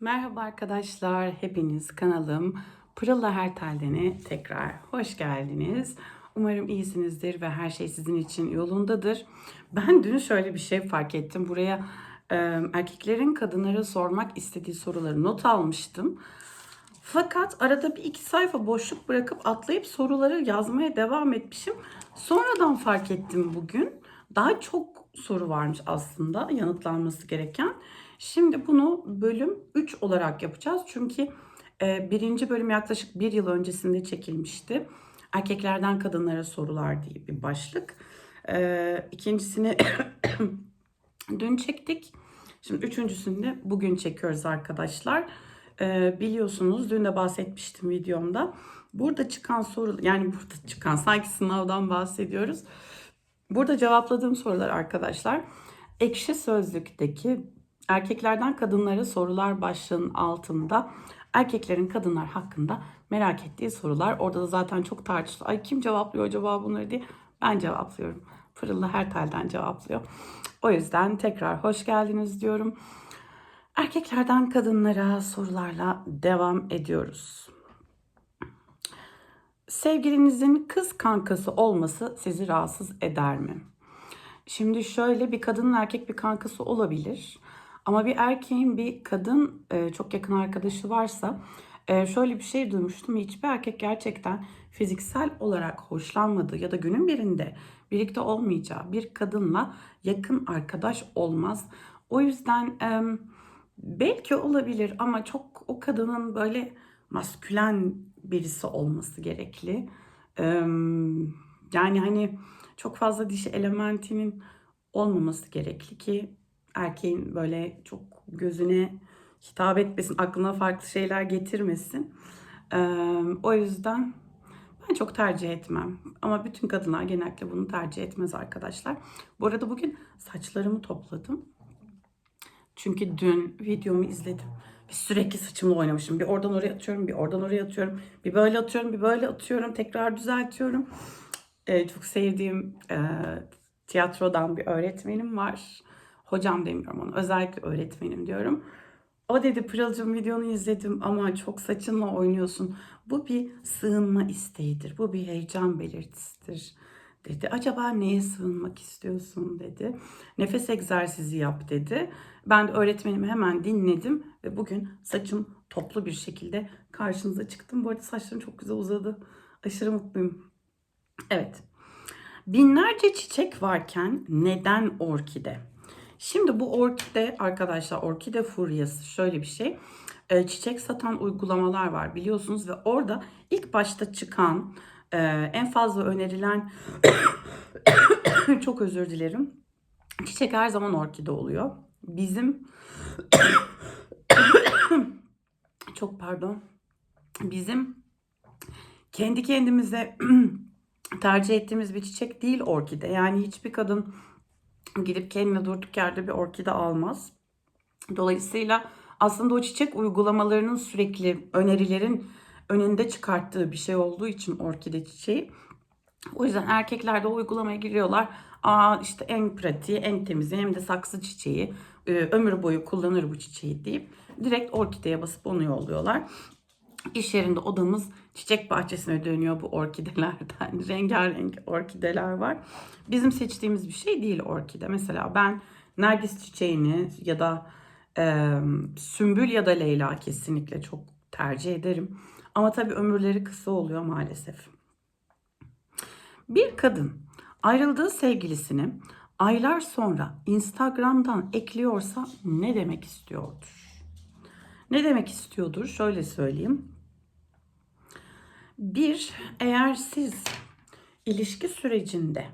Merhaba arkadaşlar, hepiniz kanalım Pırılla Hertel'dene tekrar hoş geldiniz. Umarım iyisinizdir ve her şey sizin için yolundadır. Ben dün şöyle bir şey fark ettim. Buraya e, erkeklerin kadınlara sormak istediği soruları not almıştım. Fakat arada bir iki sayfa boşluk bırakıp atlayıp soruları yazmaya devam etmişim. Sonradan fark ettim bugün. Daha çok soru varmış aslında yanıtlanması gereken. Şimdi bunu bölüm 3 olarak yapacağız. Çünkü e, birinci bölüm yaklaşık bir yıl öncesinde çekilmişti. Erkeklerden kadınlara sorular diye bir başlık. E, ikincisini dün çektik. Şimdi üçüncüsünü de bugün çekiyoruz arkadaşlar. E, biliyorsunuz dün de bahsetmiştim videomda. Burada çıkan soru yani burada çıkan sanki sınavdan bahsediyoruz. Burada cevapladığım sorular arkadaşlar Ekşi Sözlük'teki erkeklerden kadınlara sorular başlığının altında erkeklerin kadınlar hakkında merak ettiği sorular. Orada da zaten çok tartışıldı. Ay kim cevaplıyor acaba bunları diye. Ben cevaplıyorum. Fırıllı her telden cevaplıyor. O yüzden tekrar hoş geldiniz diyorum. Erkeklerden kadınlara sorularla devam ediyoruz. Sevgilinizin kız kankası olması sizi rahatsız eder mi? Şimdi şöyle bir kadının erkek bir kankası olabilir. Ama bir erkeğin bir kadın e, çok yakın arkadaşı varsa e, şöyle bir şey duymuştum. Hiçbir erkek gerçekten fiziksel olarak hoşlanmadığı ya da günün birinde birlikte olmayacağı bir kadınla yakın arkadaş olmaz. O yüzden e, belki olabilir ama çok o kadının böyle maskülen birisi olması gerekli. E, yani hani çok fazla dişi elementinin olmaması gerekli ki erkeğin böyle çok gözüne hitap etmesin, aklına farklı şeyler getirmesin. Ee, o yüzden ben çok tercih etmem. Ama bütün kadınlar genellikle bunu tercih etmez arkadaşlar. Bu arada bugün saçlarımı topladım. Çünkü dün videomu izledim. Bir sürekli saçımla oynamışım. Bir oradan oraya atıyorum, bir oradan oraya atıyorum. Bir böyle atıyorum, bir böyle atıyorum. Tekrar düzeltiyorum. Ee, çok sevdiğim e, tiyatrodan bir öğretmenim var. Hocam demiyorum ona. Özellikle öğretmenim diyorum. O dedi Pırıl'cığım videonu izledim ama çok saçınla oynuyorsun. Bu bir sığınma isteğidir. Bu bir heyecan belirtisidir dedi. Acaba neye sığınmak istiyorsun dedi. Nefes egzersizi yap dedi. Ben de öğretmenimi hemen dinledim ve bugün saçım toplu bir şekilde karşınıza çıktım. Bu arada saçlarım çok güzel uzadı. Aşırı mutluyum. Evet. Binlerce çiçek varken neden orkide? Şimdi bu orkide arkadaşlar orkide furyası şöyle bir şey. E, çiçek satan uygulamalar var biliyorsunuz ve orada ilk başta çıkan e, en fazla önerilen çok özür dilerim. Çiçek her zaman orkide oluyor. Bizim çok pardon. Bizim kendi kendimize tercih ettiğimiz bir çiçek değil orkide. Yani hiçbir kadın gidip kendine durduk yerde bir orkide almaz. Dolayısıyla aslında o çiçek uygulamalarının sürekli önerilerin önünde çıkarttığı bir şey olduğu için orkide çiçeği. O yüzden erkekler de uygulamaya giriyorlar. Aa işte en pratiği, en temizi hem de saksı çiçeği. E, ömür boyu kullanır bu çiçeği deyip direkt orkideye basıp onu yolluyorlar. İş yerinde odamız çiçek bahçesine dönüyor bu orkidelerden. Rengarenk orkideler var. Bizim seçtiğimiz bir şey değil orkide. Mesela ben nergis çiçeğini ya da e, sümbül ya da leyla kesinlikle çok tercih ederim. Ama tabii ömürleri kısa oluyor maalesef. Bir kadın ayrıldığı sevgilisini aylar sonra Instagram'dan ekliyorsa ne demek istiyordur? Ne demek istiyordur? Şöyle söyleyeyim. Bir, eğer siz ilişki sürecinde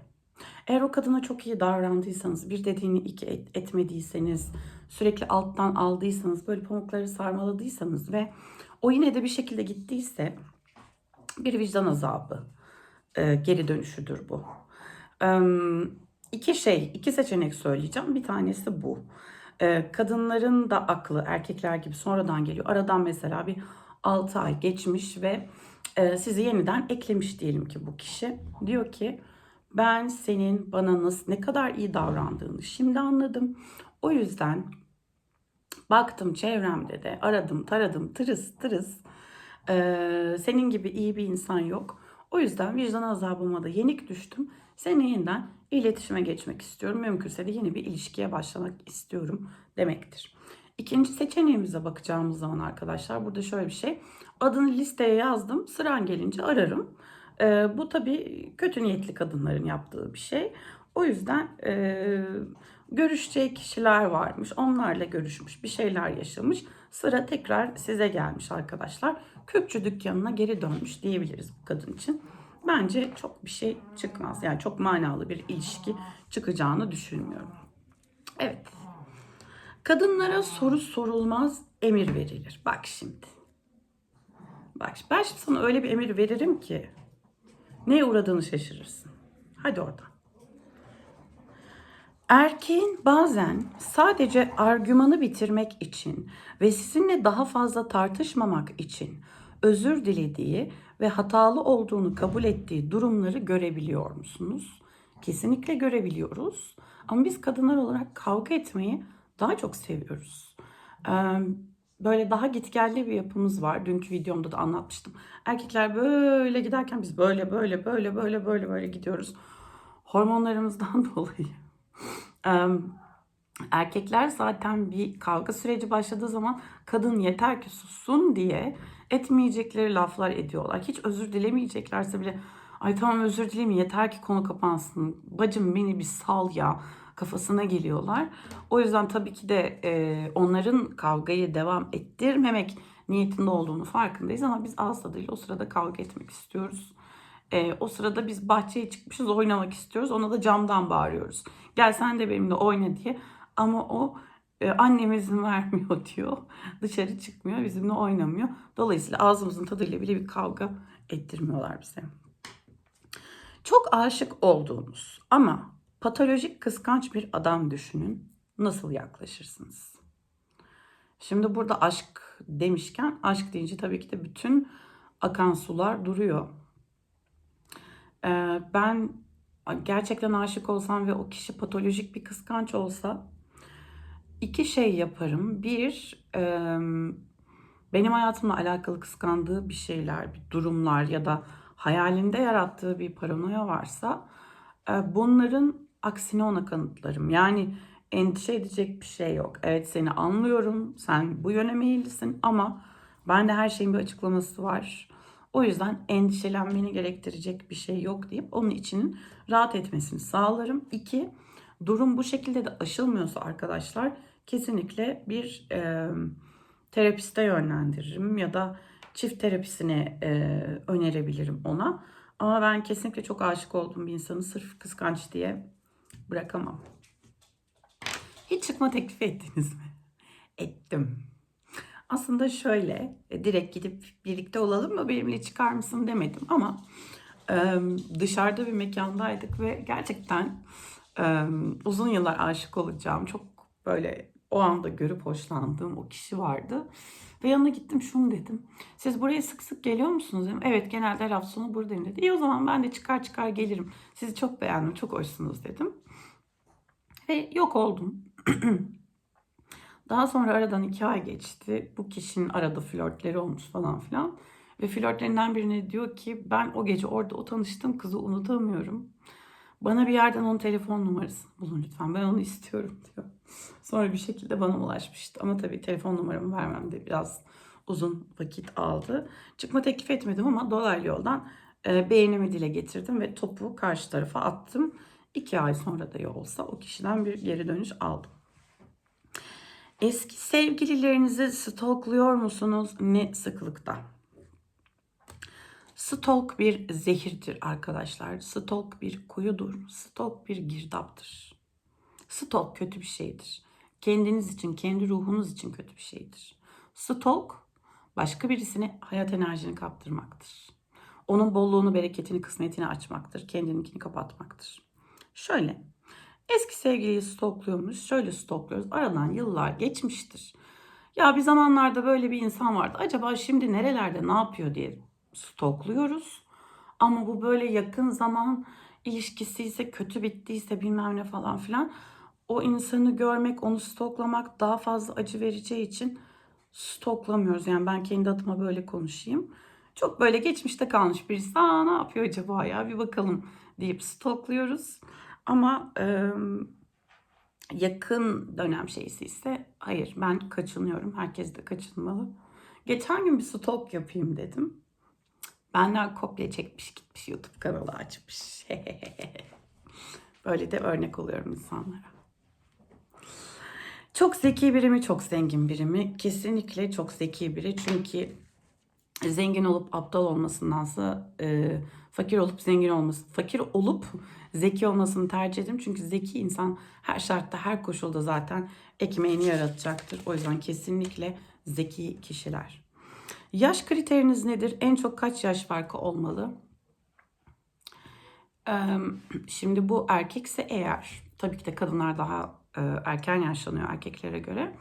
eğer o kadına çok iyi davrandıysanız, bir dediğini iki et, etmediyseniz, sürekli alttan aldıysanız, böyle pamukları sarmaladıysanız ve o yine de bir şekilde gittiyse bir vicdan azabı e, geri dönüşüdür bu. E, iki şey, iki seçenek söyleyeceğim. Bir tanesi bu. E, kadınların da aklı erkekler gibi sonradan geliyor. Aradan mesela bir 6 ay geçmiş ve e, sizi yeniden eklemiş diyelim ki bu kişi. Diyor ki ben senin bana nasıl ne kadar iyi davrandığını şimdi anladım. O yüzden Baktım çevremde de aradım taradım tırıs tırıs. Ee, senin gibi iyi bir insan yok. O yüzden vicdan azabıma da yenik düştüm. Seninle yeniden iletişime geçmek istiyorum. Mümkünse de yeni bir ilişkiye başlamak istiyorum demektir. İkinci seçeneğimize bakacağımız zaman arkadaşlar burada şöyle bir şey. Adını listeye yazdım. Sıran gelince ararım. Ee, bu tabii kötü niyetli kadınların yaptığı bir şey. O yüzden e, görüşeceği kişiler varmış. Onlarla görüşmüş, bir şeyler yaşamış. Sıra tekrar size gelmiş arkadaşlar. Kökçü dükkanına geri dönmüş diyebiliriz bu kadın için. Bence çok bir şey çıkmaz. Yani çok manalı bir ilişki çıkacağını düşünmüyorum. Evet. Kadınlara soru sorulmaz, emir verilir. Bak şimdi. Bak ben şimdi sana öyle bir emir veririm ki neye uğradığını şaşırırsın. Hadi oradan. Erkeğin bazen sadece argümanı bitirmek için ve sizinle daha fazla tartışmamak için özür dilediği ve hatalı olduğunu kabul ettiği durumları görebiliyor musunuz? Kesinlikle görebiliyoruz. Ama biz kadınlar olarak kavga etmeyi daha çok seviyoruz. Böyle daha gitgelli bir yapımız var. Dünkü videomda da anlatmıştım. Erkekler böyle giderken biz böyle böyle böyle böyle böyle böyle gidiyoruz. Hormonlarımızdan dolayı. Erkekler zaten bir kavga süreci başladığı zaman kadın yeter ki sussun diye etmeyecekleri laflar ediyorlar. Hiç özür dilemeyeceklerse bile ay tamam özür dileyim yeter ki konu kapansın. Bacım beni bir sal ya kafasına geliyorlar. O yüzden tabii ki de e, onların kavgayı devam ettirmemek niyetinde olduğunu farkındayız ama biz ağız tadıyla o sırada kavga etmek istiyoruz. E, o sırada biz bahçeye çıkmışız oynamak istiyoruz. Ona da camdan bağırıyoruz. Gel sen de benimle oyna diye. Ama o e, annem izin vermiyor diyor. Dışarı çıkmıyor, bizimle oynamıyor. Dolayısıyla ağzımızın tadıyla bile bir kavga ettirmiyorlar bize. Çok aşık olduğunuz ama patolojik kıskanç bir adam düşünün. Nasıl yaklaşırsınız? Şimdi burada aşk demişken aşk deyince tabii ki de bütün akan sular duruyor. Ee, ben gerçekten aşık olsam ve o kişi patolojik bir kıskanç olsa iki şey yaparım. Bir, e, benim hayatımla alakalı kıskandığı bir şeyler, bir durumlar ya da hayalinde yarattığı bir paranoya varsa bunların aksine ona kanıtlarım. Yani endişe edecek bir şey yok. Evet seni anlıyorum, sen bu yöne meyillisin ama bende her şeyin bir açıklaması var. O yüzden endişelenmeni gerektirecek bir şey yok deyip onun içinin rahat etmesini sağlarım. İki, durum bu şekilde de aşılmıyorsa arkadaşlar kesinlikle bir e, terapiste yönlendiririm ya da çift terapisine e, önerebilirim ona. Ama ben kesinlikle çok aşık olduğum bir insanı sırf kıskanç diye bırakamam. Hiç çıkma teklifi ettiniz mi? Ettim. Aslında şöyle e, direkt gidip birlikte olalım mı benimle çıkar mısın demedim ama dışarıda bir mekandaydık ve gerçekten uzun yıllar aşık olacağım çok böyle o anda görüp hoşlandığım o kişi vardı. Ve yanına gittim şunu dedim. Siz buraya sık sık geliyor musunuz? Dedim. Evet genelde her hafta sonu buradayım dedi. İyi o zaman ben de çıkar çıkar gelirim. Sizi çok beğendim, çok hoşsunuz dedim. Ve yok oldum. Daha sonra aradan iki ay geçti. Bu kişinin arada flörtleri olmuş falan filan. Ve flörtlerinden birine diyor ki ben o gece orada o tanıştığım kızı unutamıyorum. Bana bir yerden onun telefon numarasını bulun lütfen. Ben onu istiyorum diyor. Sonra bir şekilde bana ulaşmıştı. Ama tabii telefon numaramı vermem de biraz uzun vakit aldı. Çıkma teklif etmedim ama dolaylı yoldan beğenimi dile getirdim ve topu karşı tarafa attım. İki ay sonra da olsa o kişiden bir geri dönüş aldım. Eski sevgililerinizi stalkluyor musunuz? Ne sıklıkta? Stalk bir zehirdir arkadaşlar. Stalk bir kuyudur. Stalk bir girdaptır. Stalk kötü bir şeydir. Kendiniz için, kendi ruhunuz için kötü bir şeydir. Stalk başka birisine hayat enerjini kaptırmaktır. Onun bolluğunu, bereketini, kısmetini açmaktır. Kendininkini kapatmaktır. Şöyle, eski sevgiliyi stokluyormuş. Şöyle stokluyoruz. Aradan yıllar geçmiştir. Ya bir zamanlarda böyle bir insan vardı. Acaba şimdi nerelerde ne yapıyor diye stokluyoruz. Ama bu böyle yakın zaman ilişkisi ise kötü bittiyse bilmem ne falan filan o insanı görmek, onu stoklamak daha fazla acı vereceği için stoklamıyoruz. Yani ben kendi adıma böyle konuşayım. Çok böyle geçmişte kalmış birisi. Aa ne yapıyor acaba ya bir bakalım deyip stokluyoruz. Ama e, yakın dönem şeysi ise hayır ben kaçınıyorum. Herkes de kaçınmalı. Geçen gün bir stok yapayım dedim. Benden kopya çekmiş gitmiş YouTube kanalı açmış. Böyle de örnek oluyorum insanlara. Çok zeki biri mi, çok zengin biri mi? Kesinlikle çok zeki biri. Çünkü zengin olup aptal olmasındansa e, fakir olup zengin olması, fakir olup zeki olmasını tercih ederim. Çünkü zeki insan her şartta, her koşulda zaten ekmeğini yaratacaktır. O yüzden kesinlikle zeki kişiler. Yaş kriteriniz nedir? En çok kaç yaş farkı olmalı? Şimdi bu erkekse eğer, tabii ki de kadınlar daha e, erken yaşlanıyor erkeklere göre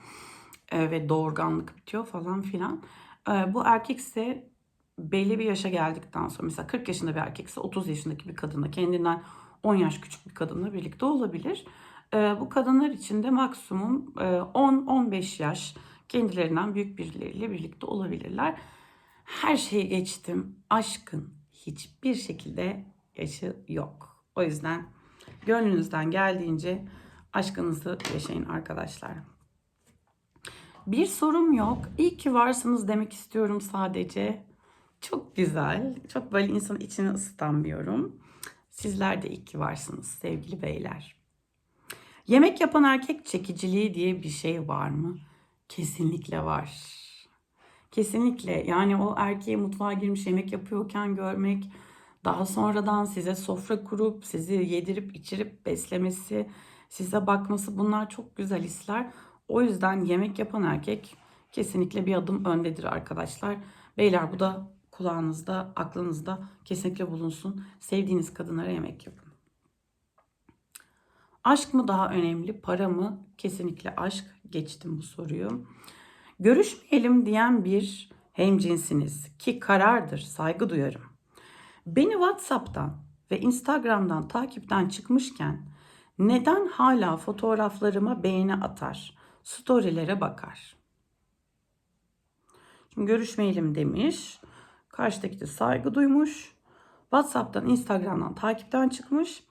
E, ve doğurganlık bitiyor falan filan. E, bu erkekse belli bir yaşa geldikten sonra mesela 40 yaşında bir erkekse 30 yaşındaki bir kadınla kendinden 10 yaş küçük bir kadınla birlikte olabilir. E, bu kadınlar için de maksimum e, 10-15 yaş kendilerinden büyük birileriyle birlikte olabilirler. Her şeyi geçtim. Aşkın hiçbir şekilde yaşı yok. O yüzden gönlünüzden geldiğince aşkınızı yaşayın arkadaşlar. Bir sorum yok. İyi ki varsınız demek istiyorum sadece. Çok güzel. Çok böyle insanın içini ısıtan bir yorum. Sizler de iyi ki varsınız sevgili beyler. Yemek yapan erkek çekiciliği diye bir şey var mı? Kesinlikle var. Kesinlikle yani o erkeği mutfağa girmiş yemek yapıyorken görmek, daha sonradan size sofra kurup sizi yedirip içirip beslemesi, size bakması bunlar çok güzel hisler. O yüzden yemek yapan erkek kesinlikle bir adım öndedir arkadaşlar. Beyler bu da kulağınızda, aklınızda kesinlikle bulunsun. Sevdiğiniz kadınlara yemek yapın. Aşk mı daha önemli, para mı? Kesinlikle aşk. Geçtim bu soruyu. Görüşmeyelim diyen bir hemcinsiniz ki karardır, saygı duyarım. Beni WhatsApp'tan ve Instagram'dan takipten çıkmışken neden hala fotoğraflarıma beğeni atar, storylere bakar? Şimdi görüşmeyelim demiş. Karşıdaki de saygı duymuş. WhatsApp'tan, Instagram'dan takipten çıkmış.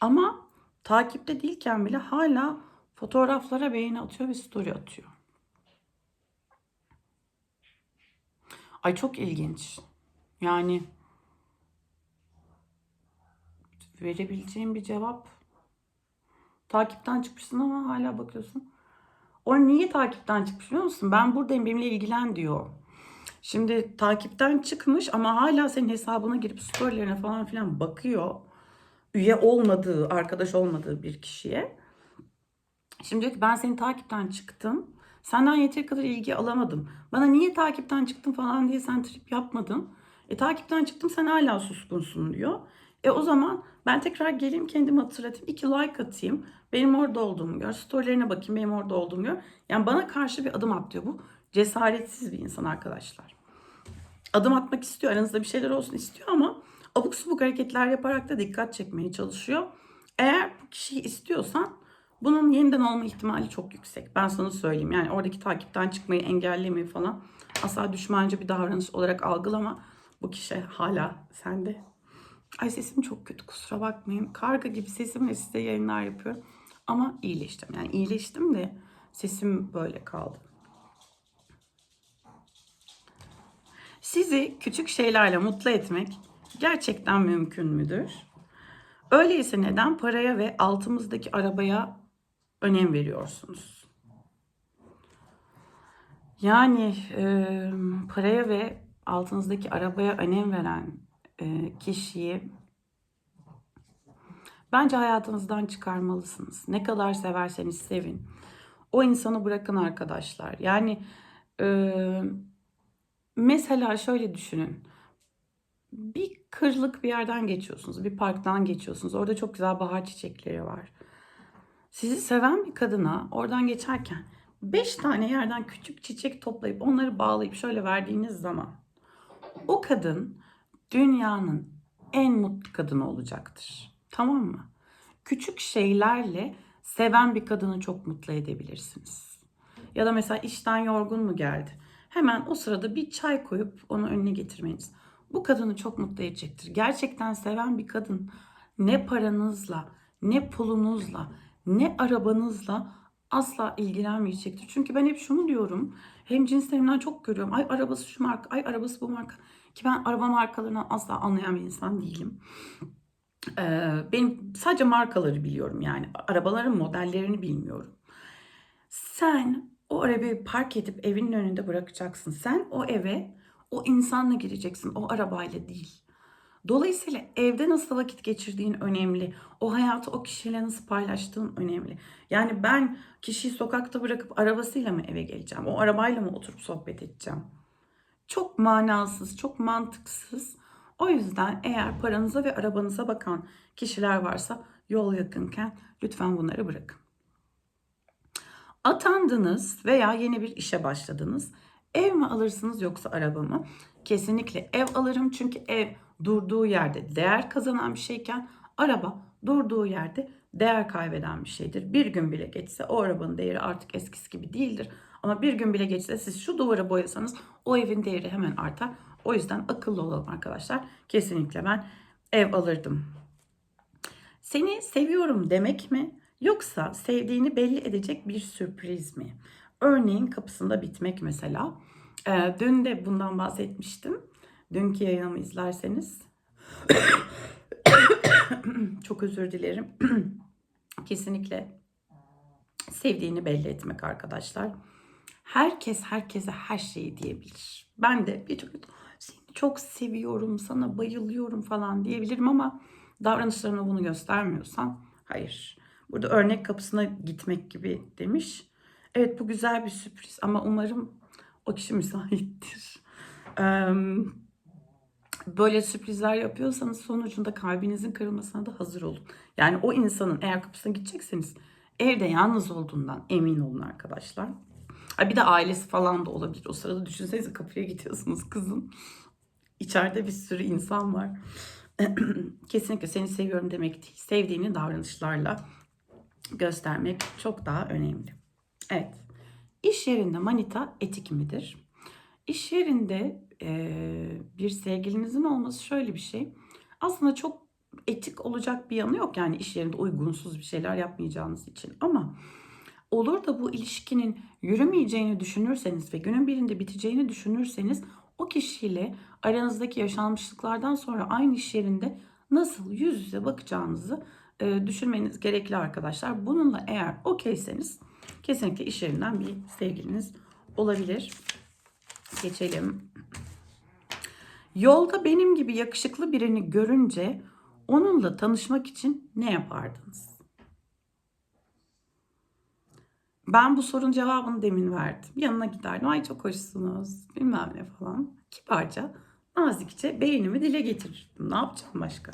Ama takipte değilken bile hala fotoğraflara beğeni atıyor ve story atıyor. Ay çok ilginç. Yani verebileceğim bir cevap. Takipten çıkmışsın ama hala bakıyorsun. O niye takipten çıkmış biliyor musun? Ben buradayım benimle ilgilen diyor. Şimdi takipten çıkmış ama hala senin hesabına girip storylerine falan filan bakıyor. Üye olmadığı, arkadaş olmadığı bir kişiye. Şimdi diyor ki ben senin takipten çıktım. Senden yeteri kadar ilgi alamadım. Bana niye takipten çıktın falan diye sen trip yapmadın. E takipten çıktım sen hala suskunsun diyor. E o zaman ben tekrar geleyim kendimi hatırlatayım. iki like atayım. Benim orada olduğumu gör. Storylerine bakayım benim orada olduğumu gör. Yani bana karşı bir adım at diyor bu. Cesaretsiz bir insan arkadaşlar. Adım atmak istiyor. Aranızda bir şeyler olsun istiyor ama abuk subuk hareketler yaparak da dikkat çekmeye çalışıyor. Eğer bu kişiyi istiyorsan bunun yeniden olma ihtimali çok yüksek. Ben sana söyleyeyim. Yani oradaki takipten çıkmayı engellemeyi falan asla düşmanca bir davranış olarak algılama. Bu kişi hala sende. Ay sesim çok kötü kusura bakmayın. Karga gibi sesimle size yayınlar yapıyorum. Ama iyileştim. Yani iyileştim de sesim böyle kaldı. Sizi küçük şeylerle mutlu etmek gerçekten mümkün müdür? Öyleyse neden paraya ve altımızdaki arabaya önem veriyorsunuz? Yani e, paraya ve altınızdaki arabaya önem veren kişiyi bence hayatınızdan çıkarmalısınız. Ne kadar severseniz sevin. O insanı bırakın arkadaşlar. Yani e, mesela şöyle düşünün. Bir kırlık bir yerden geçiyorsunuz. Bir parktan geçiyorsunuz. Orada çok güzel bahar çiçekleri var. Sizi seven bir kadına oradan geçerken beş tane yerden küçük çiçek toplayıp onları bağlayıp şöyle verdiğiniz zaman o kadın dünyanın en mutlu kadını olacaktır. Tamam mı? Küçük şeylerle seven bir kadını çok mutlu edebilirsiniz. Ya da mesela işten yorgun mu geldi? Hemen o sırada bir çay koyup onu önüne getirmeniz. Bu kadını çok mutlu edecektir. Gerçekten seven bir kadın ne paranızla, ne pulunuzla, ne arabanızla asla ilgilenmeyecektir. Çünkü ben hep şunu diyorum. Hem cinslerimden çok görüyorum. Ay arabası şu marka, ay arabası bu marka. Ki ben araba markalarını asla anlayan bir insan değilim. Ee, benim sadece markaları biliyorum yani. Arabaların modellerini bilmiyorum. Sen o arabayı park edip evinin önünde bırakacaksın. Sen o eve o insanla gireceksin. O arabayla değil. Dolayısıyla evde nasıl vakit geçirdiğin önemli. O hayatı o kişiyle nasıl paylaştığın önemli. Yani ben kişiyi sokakta bırakıp arabasıyla mı eve geleceğim? O arabayla mı oturup sohbet edeceğim? Çok manasız, çok mantıksız. O yüzden eğer paranıza ve arabanıza bakan kişiler varsa yol yakınken lütfen bunları bırakın. Atandınız veya yeni bir işe başladınız. Ev mi alırsınız yoksa araba mı? Kesinlikle ev alırım çünkü ev durduğu yerde değer kazanan bir şeyken araba durduğu yerde değer kaybeden bir şeydir. Bir gün bile geçse o arabanın değeri artık eskisi gibi değildir. Ama bir gün bile geçse siz şu duvarı boyasanız o evin değeri hemen artar. O yüzden akıllı olalım arkadaşlar. Kesinlikle ben ev alırdım. Seni seviyorum demek mi? Yoksa sevdiğini belli edecek bir sürpriz mi? Örneğin kapısında bitmek mesela. Ee, dün de bundan bahsetmiştim. Dünkü yayınımı izlerseniz. Çok özür dilerim. Kesinlikle sevdiğini belli etmek arkadaşlar. Herkes herkese her şeyi diyebilir. Ben de bir türlü seni çok seviyorum, sana bayılıyorum falan diyebilirim ama davranışlarına bunu göstermiyorsan hayır. Burada örnek kapısına gitmek gibi demiş. Evet bu güzel bir sürpriz ama umarım o kişi müsaittir. Böyle sürprizler yapıyorsanız sonucunda kalbinizin kırılmasına da hazır olun. Yani o insanın eğer kapısına gidecekseniz evde yalnız olduğundan emin olun arkadaşlar. Bir de ailesi falan da olabilir. O sırada düşünsenize kapıya gidiyorsunuz kızım. İçeride bir sürü insan var. Kesinlikle seni seviyorum demek değil. Sevdiğini davranışlarla göstermek çok daha önemli. Evet. İş yerinde manita etik midir? İş yerinde e, bir sevgilinizin olması şöyle bir şey. Aslında çok etik olacak bir yanı yok. Yani iş yerinde uygunsuz bir şeyler yapmayacağınız için. Ama olur da bu ilişkinin yürümeyeceğini düşünürseniz ve günün birinde biteceğini düşünürseniz o kişiyle aranızdaki yaşanmışlıklardan sonra aynı iş yerinde nasıl yüz yüze bakacağınızı e, düşünmeniz gerekli arkadaşlar. Bununla eğer okeyseniz kesinlikle iş yerinden bir sevgiliniz olabilir. Geçelim. Yolda benim gibi yakışıklı birini görünce onunla tanışmak için ne yapardınız? Ben bu sorunun cevabını demin verdim. Yanına giderdim. Ay çok hoşsunuz. Bilmem ne falan. Kibarca, nazikçe beğenimi dile getirirdim. Ne yapacağım başka?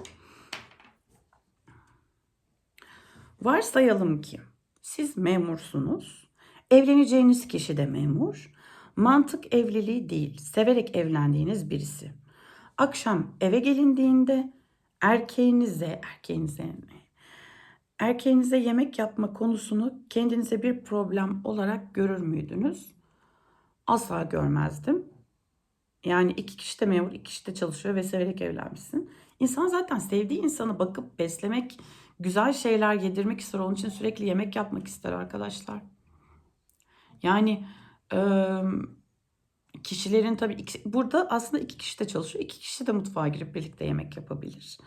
Varsayalım ki siz memursunuz. Evleneceğiniz kişi de memur. Mantık evliliği değil, severek evlendiğiniz birisi. Akşam eve gelindiğinde erkeğinize, erkeğinize erkeğinize yemek yapma konusunu kendinize bir problem olarak görür müydünüz? Asla görmezdim. Yani iki kişi de memur, iki kişi de çalışıyor ve severek evlenmişsin. İnsan zaten sevdiği insanı bakıp beslemek, güzel şeyler yedirmek ister. Onun için sürekli yemek yapmak ister arkadaşlar. Yani kişilerin tabii burada aslında iki kişi de çalışıyor. İki kişi de mutfağa girip birlikte yemek yapabilir.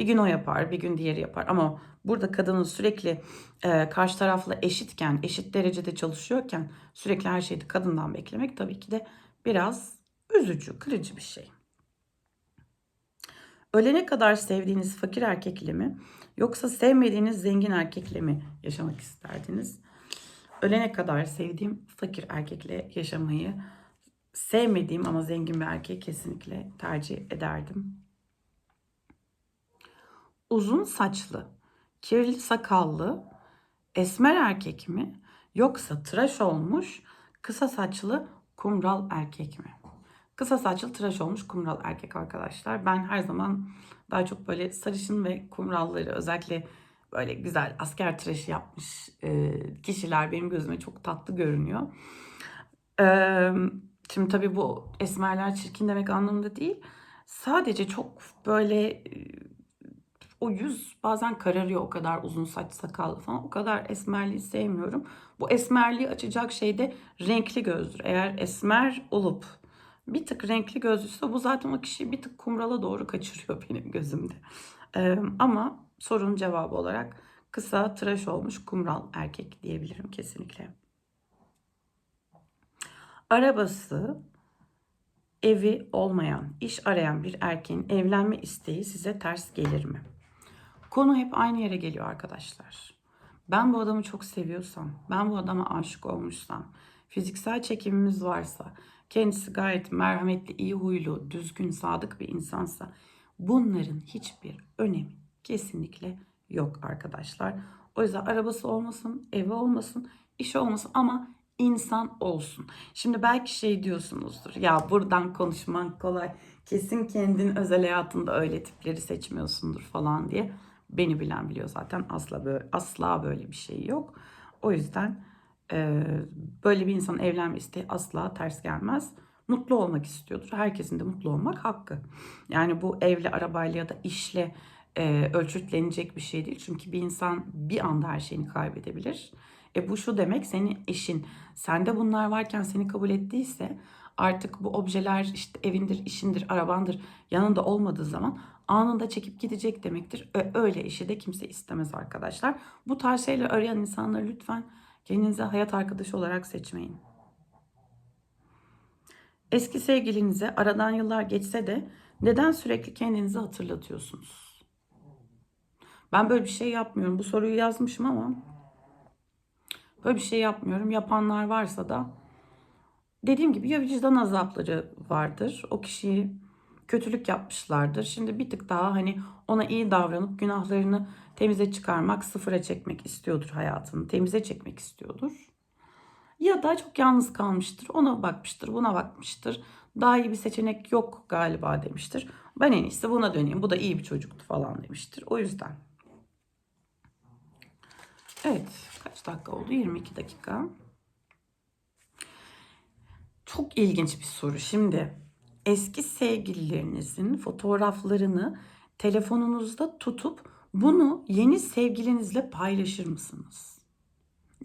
Bir gün o yapar, bir gün diğeri yapar. Ama burada kadının sürekli e, karşı tarafla eşitken, eşit derecede çalışıyorken sürekli her şeyi kadından beklemek tabii ki de biraz üzücü, kırıcı bir şey. Ölene kadar sevdiğiniz fakir erkekle mi yoksa sevmediğiniz zengin erkekle mi yaşamak isterdiniz? Ölene kadar sevdiğim fakir erkekle yaşamayı sevmediğim ama zengin bir erkeği kesinlikle tercih ederdim. Uzun saçlı, kirli sakallı, esmer erkek mi yoksa tıraş olmuş kısa saçlı kumral erkek mi? Kısa saçlı tıraş olmuş kumral erkek arkadaşlar. Ben her zaman daha çok böyle sarışın ve kumralları özellikle böyle güzel asker tıraşı yapmış e, kişiler benim gözüme çok tatlı görünüyor. Şimdi tabii bu esmerler çirkin demek anlamında değil. Sadece çok böyle o yüz bazen kararıyor o kadar uzun saç sakallı falan. O kadar esmerliği sevmiyorum. Bu esmerliği açacak şey de renkli gözdür. Eğer esmer olup bir tık renkli gözlüyse bu zaten o kişiyi bir tık kumrala doğru kaçırıyor benim gözümde. Ee, ama sorunun cevabı olarak kısa tıraş olmuş kumral erkek diyebilirim kesinlikle. Arabası, evi olmayan, iş arayan bir erkeğin evlenme isteği size ters gelir mi? Konu hep aynı yere geliyor arkadaşlar. Ben bu adamı çok seviyorsam, ben bu adama aşık olmuşsam, fiziksel çekimimiz varsa, kendisi gayet merhametli, iyi huylu, düzgün, sadık bir insansa bunların hiçbir önemi kesinlikle yok arkadaşlar. O yüzden arabası olmasın, evi olmasın, işi olmasın ama insan olsun. Şimdi belki şey diyorsunuzdur. Ya buradan konuşman kolay. Kesin kendin özel hayatında öyle tipleri seçmiyorsundur falan diye. Beni bilen biliyor zaten. Asla böyle asla böyle bir şey yok. O yüzden e, böyle bir insan evlenme isteği asla ters gelmez. Mutlu olmak istiyordur. Herkesin de mutlu olmak hakkı. Yani bu evle, arabayla ya da işle e, ölçütlenecek bir şey değil. Çünkü bir insan bir anda her şeyini kaybedebilir. E bu şu demek senin eşin sende bunlar varken seni kabul ettiyse artık bu objeler işte evindir, işindir, arabandır yanında olmadığı zaman anında çekip gidecek demektir. Öyle eşi de kimse istemez arkadaşlar. Bu tarz şeyler arayan insanları lütfen kendinize hayat arkadaşı olarak seçmeyin. Eski sevgilinize aradan yıllar geçse de neden sürekli kendinizi hatırlatıyorsunuz? Ben böyle bir şey yapmıyorum. Bu soruyu yazmışım ama böyle bir şey yapmıyorum. Yapanlar varsa da dediğim gibi ya vicdan azapları vardır. O kişiyi kötülük yapmışlardır. Şimdi bir tık daha hani ona iyi davranıp günahlarını temize çıkarmak, sıfıra çekmek istiyordur hayatını. Temize çekmek istiyordur. Ya da çok yalnız kalmıştır. Ona bakmıştır, buna bakmıştır. Daha iyi bir seçenek yok galiba demiştir. Ben en iyisi buna döneyim. Bu da iyi bir çocuktu falan demiştir. O yüzden. Evet. Kaç dakika oldu? 22 dakika. Çok ilginç bir soru. Şimdi eski sevgililerinizin fotoğraflarını telefonunuzda tutup bunu yeni sevgilinizle paylaşır mısınız?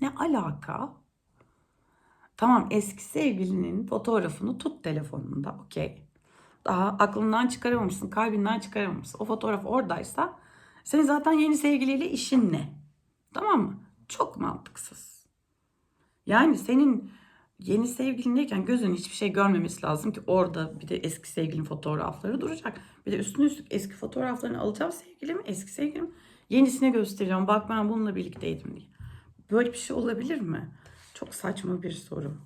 Ne alaka? Tamam eski sevgilinin fotoğrafını tut telefonunda okey. Daha aklından çıkaramamışsın, kalbinden çıkaramamışsın. O fotoğraf oradaysa senin zaten yeni sevgiliyle işin ne? Tamam mı? Çok mantıksız. Yani senin yeni sevgilindeyken gözün hiçbir şey görmemesi lazım ki orada bir de eski sevgilin fotoğrafları duracak. Bir de üstüne üstlük eski fotoğraflarını alacağım sevgilim, eski sevgilim. Yenisine göstereceğim. Bak ben bununla birlikteydim diye. Böyle bir şey olabilir mi? Çok saçma bir soru.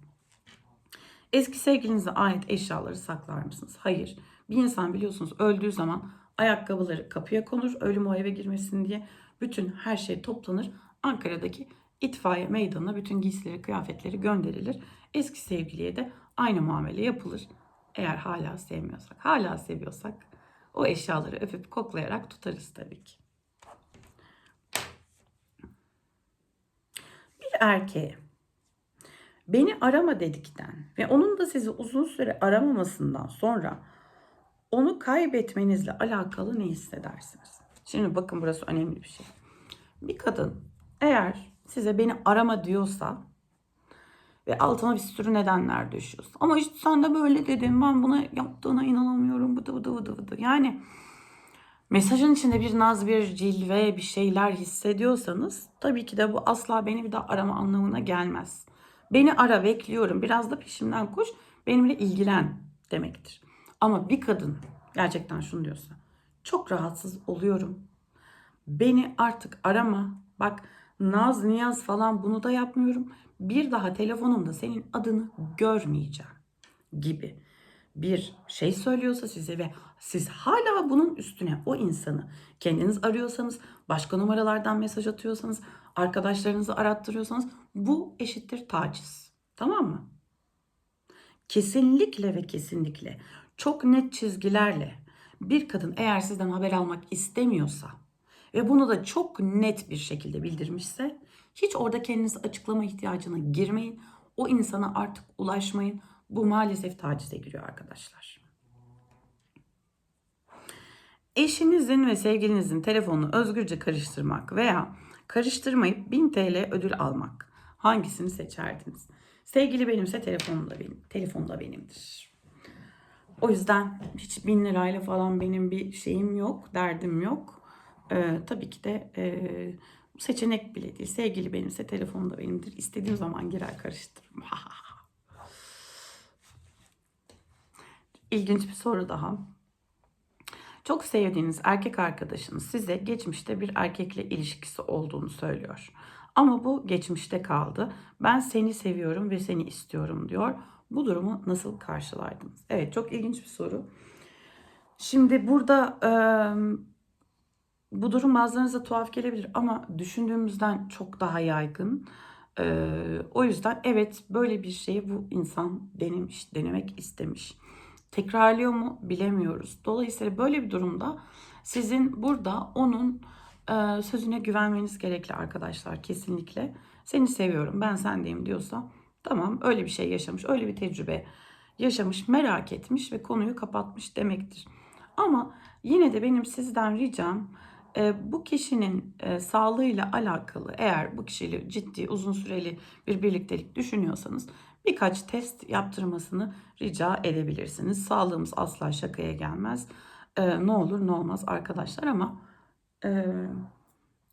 Eski sevgilinize ait eşyaları saklar mısınız? Hayır. Bir insan biliyorsunuz öldüğü zaman ayakkabıları kapıya konur. Ölüm o eve girmesin diye. Bütün her şey toplanır. Ankara'daki itfaiye meydanına bütün giysileri, kıyafetleri gönderilir. Eski sevgiliye de aynı muamele yapılır. Eğer hala sevmiyorsak, hala seviyorsak o eşyaları öpüp koklayarak tutarız tabii ki. Bir erkeğe beni arama dedikten ve onun da sizi uzun süre aramamasından sonra onu kaybetmenizle alakalı ne hissedersiniz? Şimdi bakın burası önemli bir şey. Bir kadın eğer size beni arama diyorsa ve altına bir sürü nedenler düşüyorsa ama işte sen de böyle dedin ben buna yaptığına inanamıyorum bıdı bıdı bıdı bıdı. Yani mesajın içinde bir naz, bir cilve, bir şeyler hissediyorsanız tabii ki de bu asla beni bir daha arama anlamına gelmez. Beni ara bekliyorum biraz da peşimden koş benimle ilgilen demektir. Ama bir kadın gerçekten şunu diyorsa çok rahatsız oluyorum. Beni artık arama. Bak naz niyaz falan bunu da yapmıyorum. Bir daha telefonumda senin adını görmeyeceğim gibi bir şey söylüyorsa size ve siz hala bunun üstüne o insanı kendiniz arıyorsanız, başka numaralardan mesaj atıyorsanız, arkadaşlarınızı arattırıyorsanız bu eşittir taciz. Tamam mı? Kesinlikle ve kesinlikle çok net çizgilerle bir kadın eğer sizden haber almak istemiyorsa ve bunu da çok net bir şekilde bildirmişse hiç orada kendinizi açıklama ihtiyacına girmeyin. O insana artık ulaşmayın. Bu maalesef tacize giriyor arkadaşlar. Eşinizin ve sevgilinizin telefonunu özgürce karıştırmak veya karıştırmayıp 1000 TL ödül almak. Hangisini seçerdiniz? Sevgili benimse telefonum da benim. Telefon da benimdir. O yüzden hiç bin lirayla falan benim bir şeyim yok, derdim yok. Ee, tabii ki de e, seçenek bile değil. Sevgili benimse telefon da benimdir. İstediğim zaman girer karıştırırım. İlginç bir soru daha. Çok sevdiğiniz erkek arkadaşınız size geçmişte bir erkekle ilişkisi olduğunu söylüyor. Ama bu geçmişte kaldı. Ben seni seviyorum ve seni istiyorum diyor. Bu durumu nasıl karşılardınız? Evet çok ilginç bir soru. Şimdi burada e, bu durum bazılarınıza tuhaf gelebilir ama düşündüğümüzden çok daha yaygın. E, o yüzden evet böyle bir şeyi bu insan denemiş, denemek istemiş. Tekrarlıyor mu bilemiyoruz. Dolayısıyla böyle bir durumda sizin burada onun e, sözüne güvenmeniz gerekli arkadaşlar kesinlikle. Seni seviyorum ben sendeyim diyorsa tamam öyle bir şey yaşamış öyle bir tecrübe yaşamış merak etmiş ve konuyu kapatmış demektir. Ama yine de benim sizden ricam bu kişinin sağlığıyla alakalı eğer bu kişiyle ciddi uzun süreli bir birliktelik düşünüyorsanız birkaç test yaptırmasını rica edebilirsiniz. Sağlığımız asla şakaya gelmez. Ne olur ne olmaz arkadaşlar ama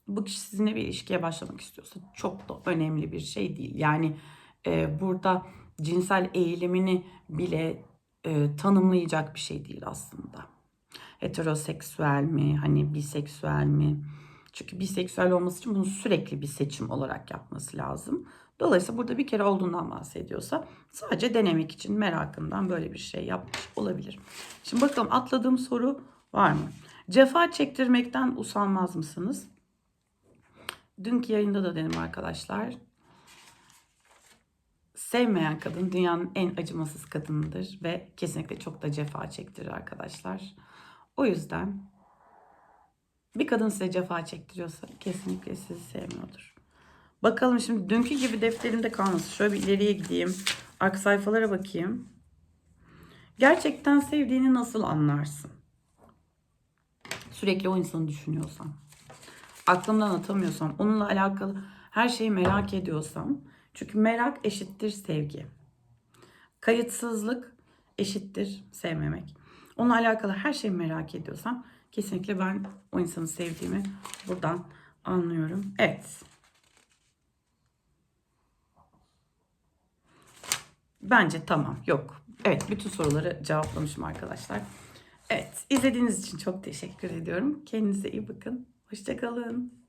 bu kişi sizinle bir ilişkiye başlamak istiyorsa çok da önemli bir şey değil. Yani burada cinsel eğilimini bile tanımlayacak bir şey değil aslında. Heteroseksüel mi, hani biseksüel mi? Çünkü biseksüel olması için bunu sürekli bir seçim olarak yapması lazım. Dolayısıyla burada bir kere olduğundan bahsediyorsa sadece denemek için merakından böyle bir şey yapmış olabilir. Şimdi bakalım atladığım soru var mı? Cefa çektirmekten usanmaz mısınız? Dünkü yayında da dedim arkadaşlar. Sevmeyen kadın dünyanın en acımasız kadınıdır ve kesinlikle çok da cefa çektirir arkadaşlar. O yüzden bir kadın size cefa çektiriyorsa kesinlikle sizi sevmiyordur. Bakalım şimdi dünkü gibi defterimde kalmasın. Şöyle bir ileriye gideyim. Arka sayfalara bakayım. Gerçekten sevdiğini nasıl anlarsın? Sürekli o insanı düşünüyorsan. Aklımdan atamıyorsam, onunla alakalı her şeyi merak ediyorsam. Çünkü merak eşittir sevgi. Kayıtsızlık eşittir sevmemek. Onunla alakalı her şeyi merak ediyorsam kesinlikle ben o insanı sevdiğimi buradan anlıyorum. Evet. Bence tamam. Yok. Evet bütün soruları cevaplamışım arkadaşlar. Evet izlediğiniz için çok teşekkür ediyorum. Kendinize iyi bakın. Hoşçakalın.